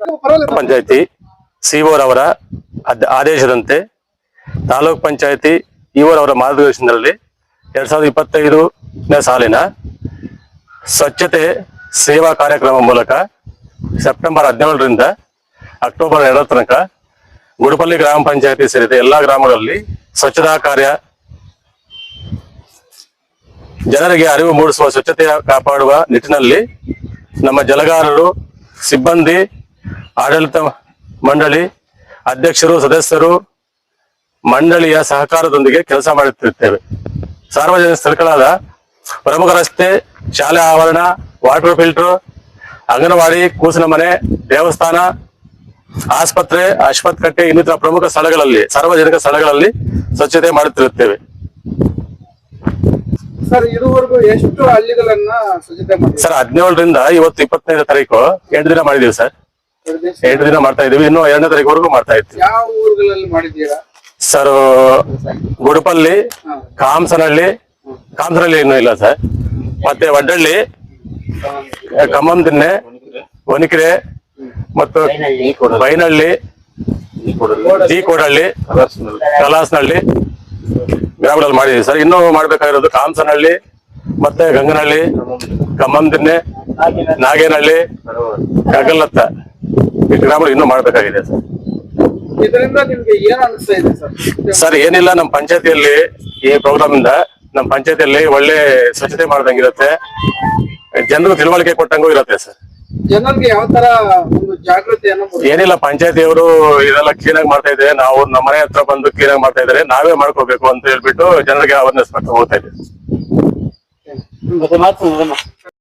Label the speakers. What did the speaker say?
Speaker 1: ಪಂಚಾಯತಿ ಸಿಒರವರ ಆದೇಶದಂತೆ ತಾಲೂಕ್ ಪಂಚಾಯತಿ ಇವರವರ ಮಾರ್ಗದರ್ಶನದಲ್ಲಿ ಎರಡ್ ಸಾವಿರದ ಇಪ್ಪತ್ತೈದನೇ ಸಾಲಿನ ಸ್ವಚ್ಛತೆ ಸೇವಾ ಕಾರ್ಯಕ್ರಮ ಮೂಲಕ ಸೆಪ್ಟೆಂಬರ್ ಹದಿನೇಳರಿಂದ ಅಕ್ಟೋಬರ್ ಎರಡರ ತನಕ ಗುಡುಪಲ್ಲಿ ಗ್ರಾಮ ಪಂಚಾಯತಿ ಸೇರಿದ ಎಲ್ಲಾ ಗ್ರಾಮಗಳಲ್ಲಿ ಸ್ವಚ್ಛತಾ ಕಾರ್ಯ ಜನರಿಗೆ ಅರಿವು ಮೂಡಿಸುವ ಸ್ವಚ್ಛತೆಯ ಕಾಪಾಡುವ ನಿಟ್ಟಿನಲ್ಲಿ ನಮ್ಮ ಜಲಗಾರರು, ಸಿಬ್ಬಂದಿ ಆಡಳಿತ ಮಂಡಳಿ ಅಧ್ಯಕ್ಷರು ಸದಸ್ಯರು ಮಂಡಳಿಯ ಸಹಕಾರದೊಂದಿಗೆ ಕೆಲಸ ಮಾಡುತ್ತಿರುತ್ತೇವೆ. ಸಾರ್ವಜನಿಕ ಸ್ಥಳಗಳಾದ ಪ್ರಮುಖ ರಸ್ತೆ ಶಾಲೆ ಆವರಣ ವಾಟರ್ ಫಿಲ್ಟರ್ ಅಂಗನವಾಡಿ ಕೂಸಿನ ಮನೆ ದೇವಸ್ಥಾನ ಆಸ್ಪತ್ರೆ ಅಶ್ವತ್ಕಟ್ಟೆ ಇನ್ನಿತರ ಪ್ರಮುಖ ಸ್ಥಳಗಳಲ್ಲಿ ಸಾರ್ವಜನಿಕ ಸ್ಥಳಗಳಲ್ಲಿ ಸ್ವಚ್ಛತೆ ಮಾಡುತ್ತಿರುತ್ತೇವೆ.
Speaker 2: ಸರ್ ಇದುವರೆಗೂ ಎಷ್ಟು ಹಳ್ಳಿಗಳನ್ನ ಸ್ವಚ್ಛತೆ ಮಾಡಿ
Speaker 1: ಸರ್ ಹದಿನೇಳರಿಂದ ಇವತ್ತು ಇಪ್ಪತ್ತೈದು ತಾರೀಕು ಎಂಟು ದಿನ ಮಾಡಿದೀವಿ ಸರ್. ಎಂಟು ದಿನ ಮಾಡ್ತಾ ಇದೀವಿ ಇನ್ನು ಎರಡನೇ ತಾರೀಕವರೆಗೂ ಮಾಡ್ತಾ ಇರ್ತೀವಿ.
Speaker 2: ಯಾವ ಊರುಗಳಲ್ಲಿ ಮಾಡಿದ್ದೀರಾ?
Speaker 1: ಸರ್ ಗುಡುಪಲ್ಲಿ ಕಾಮ್ಸನಹಳ್ಳಿ ಕಾಮ್ಸನಹಳ್ಳಿ ಇನ್ನೂ ಇಲ್ಲ ಸರ್ ಮತ್ತೆ ವಡ್ಡಳ್ಳಿ ಕಮ್ಮಂ ದಿನ್ನೆ ಒನಿಕೆರೆ ಮತ್ತು ಬೈನಹಳ್ಳಿ ಜಿ ಕೋಡಹಳ್ಳಿ ಕಲಾಸನಹಳ್ಳಿ ಗ್ರಾಮಗಳಲ್ಲಿ ಮಾಡಿದೀವಿ ಸರ್ ಇನ್ನೂ ಮಾಡ್ಬೇಕಾಗಿರೋದು ಕಾಮ್ಸನಹಳ್ಳಿ ಮತ್ತೆ ಗಂಗನಹಳ್ಳಿ ಕಮ್ಮಂ ದಿನ್ನೆ ನಾಗೇನಹಳ್ಳಿ ಗಗಲ್ಲತ್ತ ಈ ಗ್ರಾಮಗಳು ಇನ್ನೂ ಮಾಡಬೇಕಾಗಿದೆ ಸರ್.
Speaker 2: ಇದರಿಂದ ನಿಮ್ಗೆ ಏನ್ ಅನಿಸ್ತಾ ಇದೆ ಸರ್?
Speaker 1: ಸರ್ ಏನಿಲ್ಲ ನಮ್ಮ ಪಂಚಾಯತಿಯಲ್ಲಿ ಈ ಪ್ರೋಗ್ರಾಮ್ ಇಂದ ನಮ್ಮ ಪಂಚಾಯತಿಯಲ್ಲಿ ಒಳ್ಳೆ ಸ್ವಚ್ಛತೆ ಮಾಡ್ದಂಗಿರುತ್ತೆ. ಜನರು ತಿಳುವಳಿಕೆ ಕೊಟ್ಟಂಗೂ ಇರುತ್ತೆ ಸರ್.
Speaker 2: ಜನರಿಗೆ ಯಾವ ತರ ಒಂದು ಜಾಗೃತಿಯನ್ನು?
Speaker 1: ಏನಿಲ್ಲ ಪಂಚಾಯತಿಯವರು ಇದೆಲ್ಲ ಕ್ಲೀನ್ ಆಗಿ ಮಾಡ್ತಾ ಇದ್ದಾರೆ. ನಾವು ನಮ್ಮ ಮನೆ ಹತ್ರ ಬಂದು ಕ್ಲೀನ್ ಆಗಿ ಮಾಡ್ತಾ ಇದ್ದಾರೆ. ನಾವೇ ಮಾಡ್ಕೋಬೇಕು ಅಂತ ಹೇಳ್ಬಿಟ್ಟು ಜನರಿಗೆ ಅವೇರ್ನೆಸ್ ಮಾಡ್ತಾ ಹೋಗ್ತಾ ಇದ್ದೀವಿ.
Speaker 3: ಮತ್ತೆ ಮಾತು